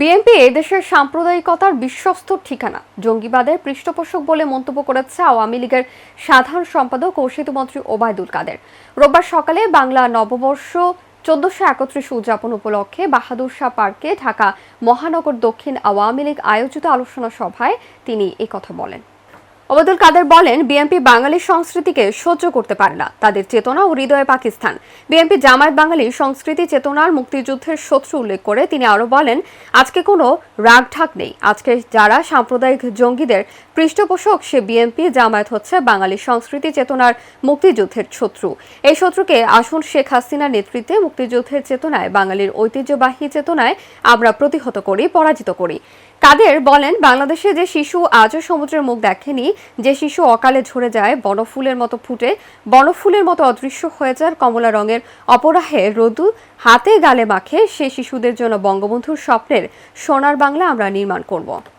BNP এদেশের সাম্প্রদায়িকতার বিশ্বস্ত ঠিকানা। জঙ্গিবাদের পৃষ্ঠপোষক বলে মন্তব্য করেছে আওয়ামী লীগের সাধারণ সম্পাদক ও সেতুমন্ত্রী ওবায়দুল কাদের। রোববার সকালে বাংলা নববর্ষ চোদ্দশো একত্রিশ উদযাপন উপলক্ষে বাহাদুর শাহ পার্কে ঢাকা মহানগর দক্ষিণ আওয়ামী লীগ আয়োজিত আলোচনা সভায় তিনি কথা বলেন। ওবায়দুল কাদের বলেন, বিএনপি বাঙালি সংস্কৃতিকে সহ্য করতে পারে না। তাদের চেতনা ও হৃদয়ে পাকিস্তান। বিএনপি জামায়াত বাঙালি সংস্কৃতি, চেতনার মুক্তিযুদ্ধের শত্রু উল্লেখ করে তিনি আরও বলেন, আজকে কোনো রাগঢাক নেই। আজকে যারা সাম্প্রদায়িক জঙ্গিদের পৃষ্ঠপোষক, সে বিএনপি জামায়াত হচ্ছে বাঙালি সংস্কৃতি, চেতনার মুক্তিযুদ্ধের শত্রু। এই শত্রুকে আসুন শেখ হাসিনার নেতৃত্বে মুক্তিযুদ্ধের চেতনায়, বাঙালির ঐতিহ্যবাহী চেতনায় আমরা প্রতিহত করি, পরাজিত করি। কাদের বলেন, বাংলাদেশে যে শিশু আজও সমুদ্রের মুখ দেখেনি যে শিশু অকালে ঝরে যায়, বনফুলের মতো ফুটে, বনফুলের মতো অদৃশ্য হয়ে যায় কমলা রঙের অপরাহে রোদু, হাতে গালে মাখে সে শিশুদের জন্য বঙ্গবন্ধুর স্বপ্নের সোনার বাংলা আমরা নির্মাণ করব।